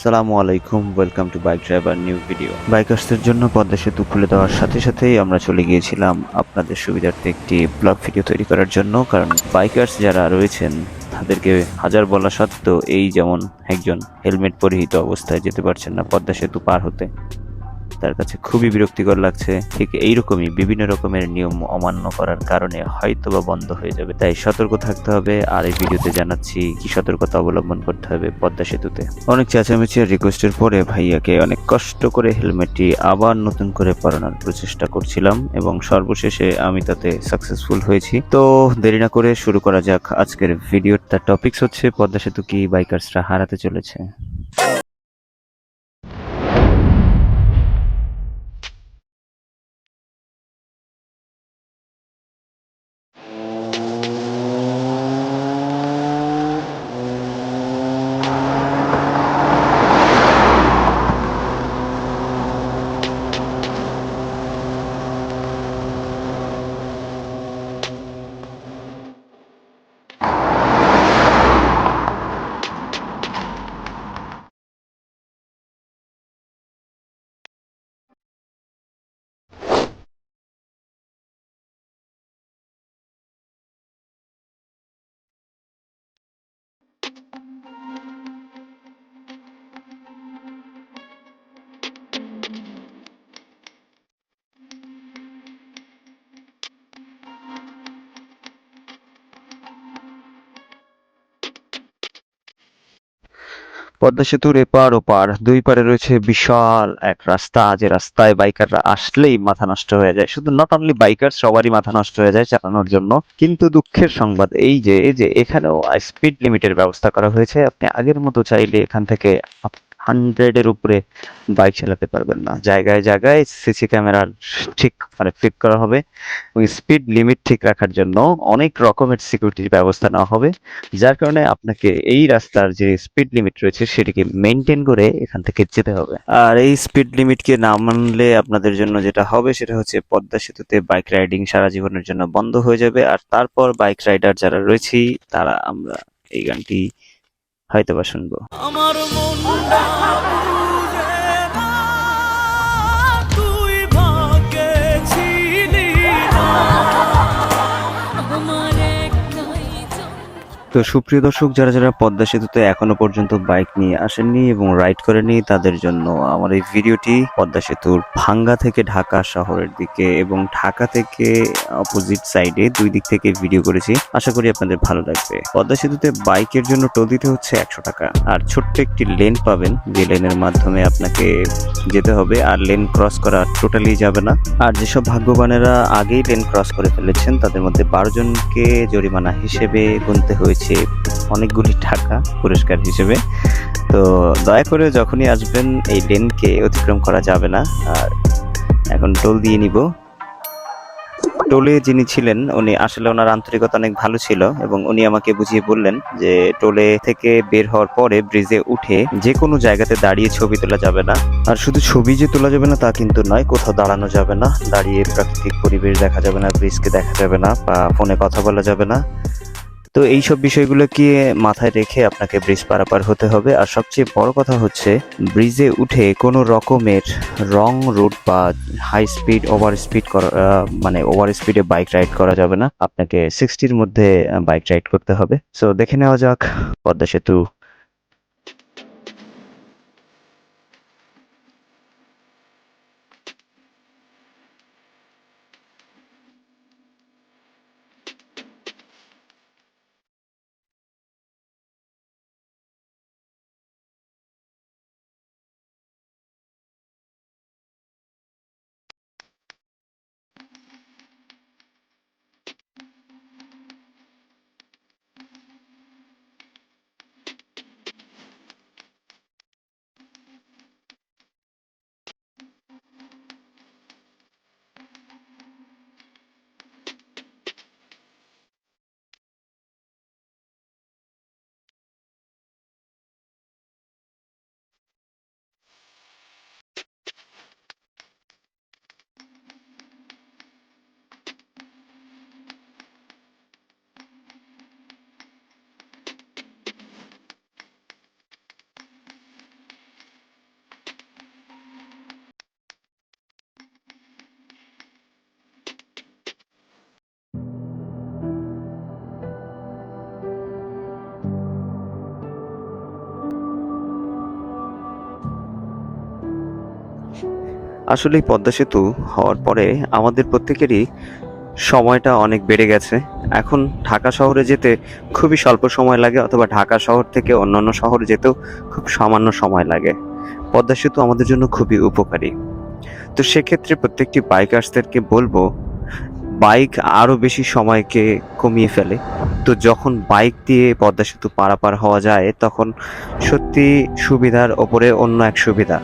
সালামু আলাইকুম welcome to bike driver new video বাইকার্সদের জন্য পদ্মা সেতু খুলে দেওয়ার সাথে সাথেই আমরা চলে গিয়েছিলাম আপনাদের সুবিধার্থে একটি ব্লগ ভিডিও তৈরি করার জন্য, কারণ বাইকার্স যারা রয়েছেন, তাদেরকে হাজার বলা সত্ত্বেও এই যেমন একজন হেলমেট পরিহিত অবস্থায় যেতে পারছেন না পদ্মা সেতু পার হতে। তার কাছে খুবই বিরক্তিকর লাগছে। ঠিক এইরকমই বিভিন্ন রকমের নিয়ম অমান্য করার কারণে হয়তো বা বন্ধ হয়ে যাবে। তাই সতর্ক থাকতে হবে। আর এই ভিডিওতে জানাচ্ছি, কি সতর্কতা অবলম্বন করতে হবে পদ্মা সেতুতে। অনেক চেঁচামেচি আর রিকোয়েস্টের পরে ভাইয়াকে অনেক কষ্ট করে হেলমেটটি আবার নতুন করে পরানোর প্রচেষ্টা করছিলাম এবং সর্বশেষে আমি তাতে সাকসেসফুল হয়েছি। তো দেরি না করে শুরু করা যাক আজকের ভিডিওর তার টপিকস হচ্ছে, পদ্মা সেতু কি বাইকার্সরা হারাতে চলেছে? পদ্মা সেতুর এপার ওপার, দুই পারে রয়েছে বিশাল এক রাস্তা, যে রাস্তায় বাইকাররা আসলেই মাথা নষ্ট হয়ে যায়। শুধু নট অনলি বাইকার সবারই মাথা নষ্ট হয়ে যায় চালানোর জন্য। কিন্তু দুঃখের সংবাদ এই যে যে, এখানেও স্পিড লিমিটের ব্যবস্থা করা হয়েছে। আপনি আগের মতো চাইলে এখান থেকে হান্ড্রেডের উপরে বাইক চালাতে পারবেন না। জায়গায় জায়গায় সিসি ক্যামেরার ঠিক মানে ফিট করা হবে ওই স্পিড লিমিট ঠিক রাখার জন্য অনেক রকমের সিকিউরিটির ব্যবস্থা নেওয়া হবে, যার কারণে আপনাকে এই রাস্তার যে স্পিড লিমিট রয়েছে সেটিকে মেনটেন করে এখান থেকে যেতে হবে। আর এই স্পিড লিমিটকে না মানলে আপনাদের জন্য যেটা হবে সেটা হচ্ছে পদ্মা সেতুতে বাইক রাইডিং সারা জীবনের জন্য বন্ধ হয়ে যাবে। আর তারপর বাইক রাইডার যারা রয়েছি, তারা আমরা এই গানটি হয়তো বা শুনব। আমার তো সুপ্রিয় দর্শক, যারা যারা পদ্মা সেতুতে এখনও পর্যন্ত বাইক নিয়ে আসেননি এবং রাইড করেনি তাদের জন্য আমার এই ভিডিওটি পদ্মা সেতুর ভাঙ্গা থেকে ঢাকা শহরের দিকে এবং ঢাকা থেকে অপোজিট সাইডে দুই দিক থেকে ভিডিও করেছি। আশা করি আপনাদের ভালো লাগবে। পদ্মা সেতুতে বাইকের জন্য টোল দিতে হচ্ছে একশো টাকা। আর ছোট্ট একটি লেন পাবেন, যে লেনের মাধ্যমে আপনাকে যেতে হবে। আর লেন ক্রস করা টোটালি যাবে না। আর যেসব ভাগ্যবানেরা আগেই লেন ক্রস করে ফেলেছেন, তাদের মধ্যে বারো জনকে জরিমানা হিসেবে গুনতে হয়েছে। অনেকগুলি টাকা পুরস্কার হিসেবে। তো দয়া করে যখনই আসবেন এই লেনকে অতিক্রম করা যাবে না। আর এখন টোল দিয়ে নিব। টোলে যিনি ছিলেন, উনি আসলে ওনার আন্তরিকতা অনেক ভালো ছিল এবং উনি আমাকে বুঝিয়ে বললেন যে টোলে থেকে বের হওয়ার পরে ব্রিজে উঠে যে কোনো জায়গাতে দাঁড়িয়ে ছবি তোলা যাবে না। আর শুধু ছবি যে তোলা যাবে না তা কিন্তু নয়, কোথাও দাঁড়ানো যাবে না। দাঁড়িয়ে প্রাকৃতিক পরিবেশ দেখা যাবে না, ব্রিজকে দেখা যাবে না বা ফোনে কথা বলা যাবে না। তো এই এইসব বিষয়গুলোকে মাথায় রেখে আপনাকে ব্রিজ পারাপার হতে হবে? আর সবচেয়ে বড় কথা হচ্ছে, ব্রিজে উঠে কোনো রকমের রং রুট বা হাই স্পিড ওভার স্পিড করা মানে ওভার স্পিডে বাইক রাইড করা যাবে না। আপনাকে সিক্সটির মধ্যে বাইক রাইড করতে হবে। সো দেখে নেওয়া যাক, পদ্মা সেতু আসলে পদ্মা সেতু হওয়ার পরে আমাদের প্রত্যেকেরই সময়টা অনেক বেড়ে গেছে। এখন ঢাকা শহরে যেতে খুবই স্বল্প সময় লাগে অথবা ঢাকা শহর থেকে অন্যান্য শহরে যেতেও খুব সামান্য সময় লাগে। পদ্মা সেতু আমাদের জন্য খুবই উপকারী। তো সেক্ষেত্রে প্রত্যেকটি বাইকার্সদেরকে বলব, বাইক আরও বেশি সময়কে কমিয়ে ফেলে। তো যখন বাইক দিয়ে পদ্মা সেতু পারাপার হওয়া যায়, তখন সত্যি সুবিধার ওপরে অন্য এক সুবিধা।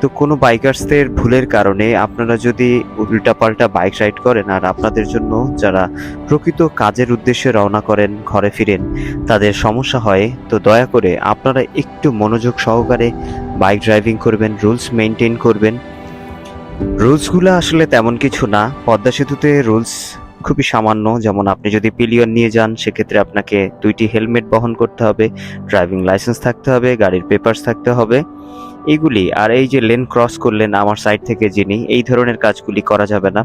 তো কোনো বাইকার্সদের ভুলের কারণে আপনারা যদি উল্টাপাল্টা বাইক রাইড করেন আর আপনাদের জন্য যারা প্রকৃত কাজের উদ্দেশ্যে রওনা করেন, ঘরে ফিরেন, তাদের সমস্যা হয়, তো দয়া করে আপনারা একটু মনোযোগ সহকারে বাইক ড্রাইভিং করবেন, রুলস মেনটেন করবেন। রুলসগুলো আসলে তেমন কিছু না। পদ্মা সেতুতে রুলস খুবই সামান্য, যেমন আপনি যদি পিলিয়ন নিয়ে যান, সেক্ষেত্রে আপনাকে দুইটি হেলমেট বহন করতে হবে, ড্রাইভিং লাইসেন্স থাকতে হবে, গাড়ির পেপারস থাকতে হবে। এইগুলি? আর এই যে লেন ক্রস করলেন আমার সাইড থেকে যিনি, এই ধরনের কাজগুলি করা যাবে না।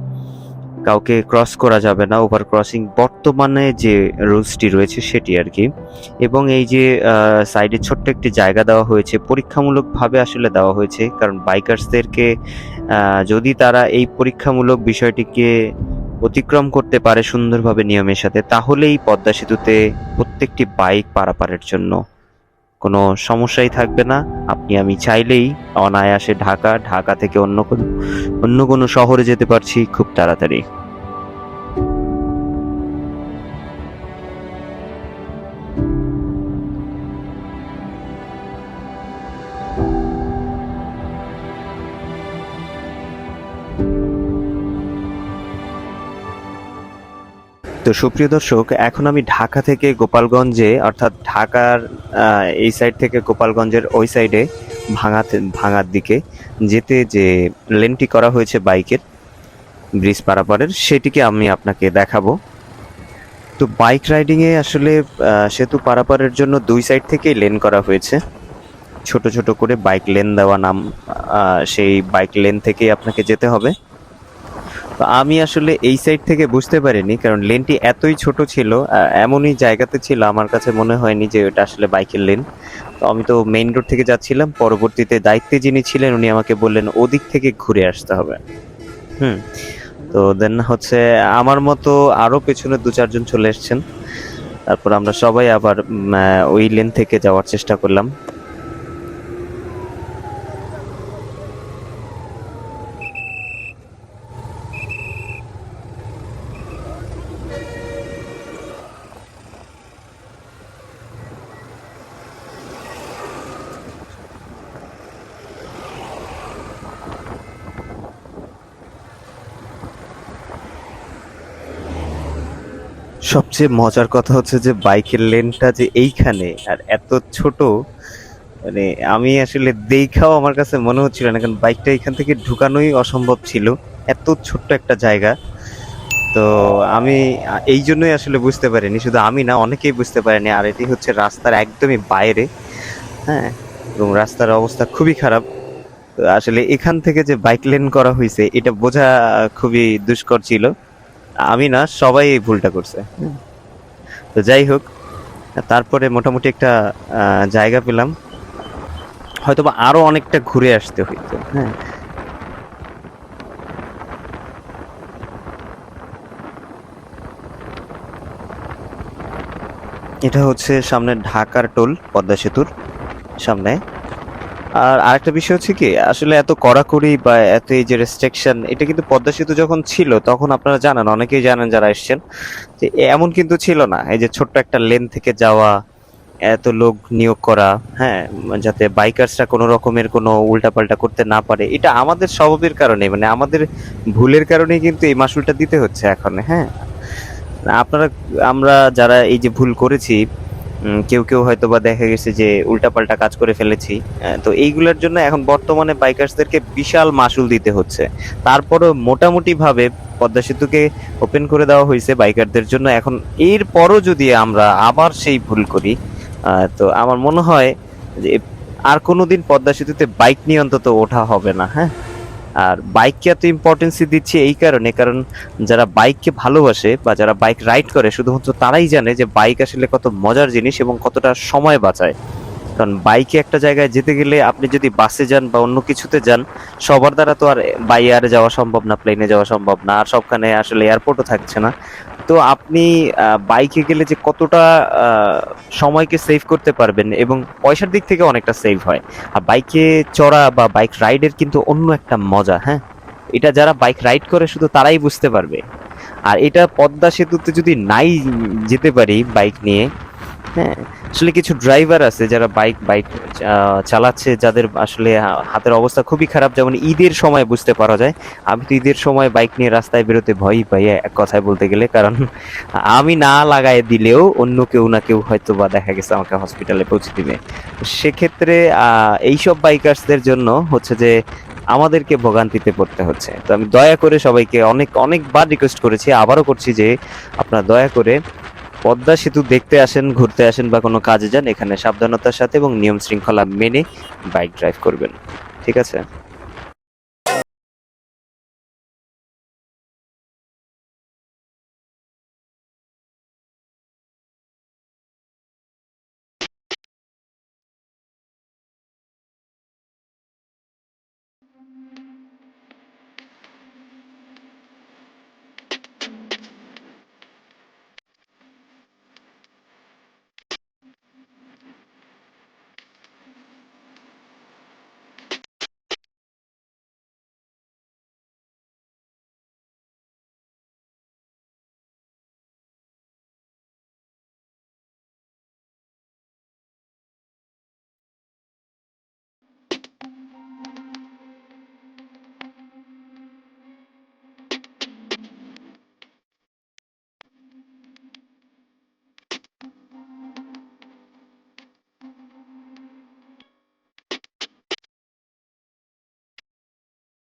কাউকে ক্রস করা যাবে না ওভার ক্রসিং বর্তমানে যে রুলসটি রয়েছে সেটি আর কি। এবং এই যে সাইডে ছোট্ট একটি জায়গা দেওয়া হয়েছে, পরীক্ষামূলকভাবে আসলে দেওয়া হয়েছে, কারণ বাইকার্সদেরকে যদি তারা এই পরীক্ষামূলক বিষয়টিকে অতিক্রম করতে পারে সুন্দরভাবে নিয়মের সাথে, তাহলেই পদ্মা সেতুতে প্রত্যেকটি বাইক পারাপারের জন্য কোনো সমস্যাই থাকবে না। আপনি, আমি চাইলেই অনায়াসে ঢাকা ঢাকা থেকে অন্য কোনো অন্য কোনো শহরে যেতে পারছি খুব তাড়াতাড়ি। তো সুপ্রিয় দর্শক, এখন আমি ঢাকা থেকে গোপালগঞ্জে, অর্থাৎ ঢাকার এই সাইড থেকে গোপালগঞ্জের ওই সাইডে ভাঙাতে, ভাঙার দিকে যেতে যে লেনটি করা হয়েছে বাইকের, ব্রিজ পারাপারের, সেটিকে আমি আপনাকে দেখাবো। তো বাইক রাইডিংয়ে আসলে সেতু পারাপারের জন্য দুই সাইড থেকেই লেন করা হয়েছে। ছোট ছোট করে বাইক লেন দেওয়া নাম সেই বাইক লেন থেকেই আপনাকে যেতে হবে। তো আমি আসলে এই সাইড থেকে বুঝতে পারিনি, কারণ লেনটি এতই ছোট ছিল এমনই জায়গাতে ছিল, আমার কাছে মনে হয়নি যে ওটা আসলে বাইকের লেন তো আমি তো মেইন রোড থেকে যাচ্ছিলাম, পরবর্তীতে দায়িত্বে যিনি ছিলেন, উনি আমাকে বললেন, ওদিক থেকে ঘুরে আসতে হবে। হুম, তো দেন হচ্ছে আমার মতো আরও পেছনে দু চারজন চলে এসছেন। তারপর আমরা সবাই আবার ওই লেন থেকে যাওয়ার চেষ্টা করলাম। সবচেয়ে মজার কথা হচ্ছে যে বাইকের লেনটা যে এইখানে আর এত ছোট মানে আমি আসলে দেখাও আমার কাছে মনে হচ্ছিল না, কারণ বাইকটা এখান থেকে ঢুকানোই অসম্ভব ছিল, এত ছোট্ট একটা জায়গা। তো আমি, এই জন্যই আসলে বুঝতে পারিনি, শুধু আমি না, অনেকেই বুঝতে পারিনি, আর এটি হচ্ছে রাস্তার একদমই বাইরে হ্যাঁ এবং রাস্তার অবস্থা খুবই খারাপ। আসলে এখান থেকে যে বাইক লেন করা হয়েছে, এটা বোঝা খুবই দুষ্কর ছিল। আমি না সবাই এই ভুলটা করছে। তো যাই হোক তারপরে মোটামুটি একটা জায়গা পেলাম। হয়তোবা আরও অনেকটা ঘুরে আসতে হইতো। হ্যাঁ। এটা হচ্ছে সামনে ঢাকার টোল পদ্মা সেতুর সামনে। আর আরেকটা বিষয় হচ্ছে কি, আসলে এত কড়াকড়ি বা এত এই যে রেস্ট্রিকশন এটা কিন্তু পদ্মা সেতু যখন ছিল, তখন আপনারা জানেন, অনেকেই জানেন যারা এসছেন, যে এমন কিন্তু ছিল না। এই যে ছোট্ট একটা লেন থেকে যাওয়া, এত লোক নিয়োগ করা হ্যাঁ যাতে বাইকার্সরা কোনো রকমের কোনো উল্টাপাল্টা করতে না পারে, এটা আমাদের স্বভাবের কারণে মানে আমাদের ভুলের কারণেই কিন্তু এই মাসুলটা দিতে হচ্ছে এখন হ্যাঁ। আপনারা, আমরা যারা এই যে ভুল করেছি কেউ কেউ হয়তো বা দেখা গেছে যে উল্টাপাল্টা কাজ করে ফেলেছি। তো এইগুলোর জন্য এখন বর্তমানে বাইকার্সদেরকে বিশাল মাসুল দিতে হচ্ছে। তারপরও মোটামুটি ভাবে পদ্মা সেতুকে ওপেন করে দেওয়া হয়েছে বাইকারদের জন্য। এখন এর পরও যদি আমরা আবার সেই ভুল করি তো আমার মনে হয় যে আর কোনোদিন পদ্মা সেতুতে বাইক নিয়ে অন্তত ওঠা হবে না হ্যাঁ? আর বাইককে এত ইম্পর্টেন্সি দিচ্ছি এই কারণে, কারণ যারা বাইককে ভালোবাসে বা যারা বাইক রাইড করে, শুধুমাত্র তারাই জানে যে বাইক আসলে কত মজার জিনিস এবং কতটা সময় বাঁচায়। কারণ বাইকে একটা জায়গায় যেতে গেলে আপনি যদি বাসে যান বা অন্য কিছুতে যান, সবার দ্বারা তো আর বাই এয়ারে যাওয়া সম্ভব না প্লেনে যাওয়া সম্ভব না, আর সবখানে আসলে এয়ারপোর্টও থাকছে না। তো আপনি বাইকে গেলে যে কতটা সময়কে সেভ করতে পারবেন এবং পয়সার দিক থেকে অনেকটা সেভ হয়। আর বাইকে চড়া বা বাইক রাইডের কিন্তু অন্য একটা মজা হ্যাঁ? এটা যারা বাইক রাইড করে শুধু তারাই বুঝতে পারবে। আর এটা পদ্মা সেতুতে যদি নাই যেতে পারি বাইক নিয়ে হ্যাঁ। আসলে কিছু ড্রাইভার আছে যারা বাইক বাইক চালাচ্ছে, যাদের আসলে হাতের অবস্থা খুবই খারাপ। যেমন ঈদের সময় বুঝতে পারা যায়, আমি তো ঈদের সময় বাইক নিয়ে রাস্তায় বেরোতে ভয়ই পাই, এক কথায় বলতে গেলে। কারণ আমি না লাগায় দিলেও অন্য কেউ না কেউ হয়তো বা দেখা গেছে আমাকে হসপিটালে পৌঁছে দিবে। সেক্ষেত্রে এইসব বাইকার্সদের জন্য হচ্ছে যে আমাদেরকে ভোগান্তিতে পড়তে হচ্ছে। তো আমি দয়া করে সবাইকে অনেক, অনেকবার রিকোয়েস্ট করেছি, আবারও করছি যে আপনারা দয়া করে পদ্মা সেতু দেখতে আসেন, ঘুরতে আসেন বা কোনো কাজে যান, এখানে সাবধানতার সাথে এবং নিয়ম শৃঙ্খলা মেনে বাইক ড্রাইভ করবেন। ঠিক আছে?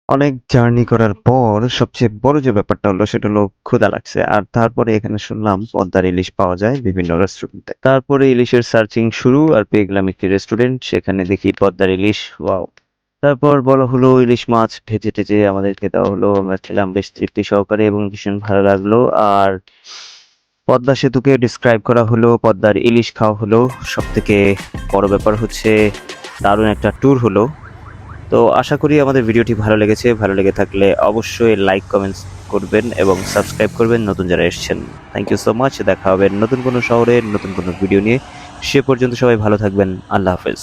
অনেক জার্নি করার পর সবচেয়ে বড় যে ব্যাপারটা হলো সেটা হলো ক্ষুধা লাগছে। আর তারপরে এখানে শুনলাম পদ্মার ইলিশ পাওয়া যায় বিভিন্ন রেস্টুরেন্টে তারপরে ইলিশের সার্চিং শুরু আর পেয়ে গেলাম একটি রেস্টুরেন্ট সেখানে দেখি পদ্মার ইলিশ, ওয়াও। তারপর বলা হলো ইলিশ মাছ ভেজে টেজে আমাদেরকে দেওয়া হলো। আমরা খেলাম, বেশ তৃপ্তি সহকারে এবং ভীষণ ভালো লাগল। আর পদ্মা সেতুকে ডিসক্রাইব করা হলো, পদ্মার ইলিশ খাওয়া হলো। সব থেকে বড় ব্যাপার হচ্ছে দারুণ একটা ট্যুর হলো। তো আশা করি আমাদের ভিডিওটি ভালো লেগেছে। ভালো লেগে থাকলে অবশ্যই লাইক কমেন্টস করবেন এবং সাবস্ক্রাইব করবেন নতুন যারা এসছেন। থ্যাংক ইউ সো মাচ দেখা হবে নতুন কোনো শহরে, নতুন কোনো ভিডিও নিয়ে। সে পর্যন্ত সবাই ভালো থাকবেন। আল্লাহ হাফেজ।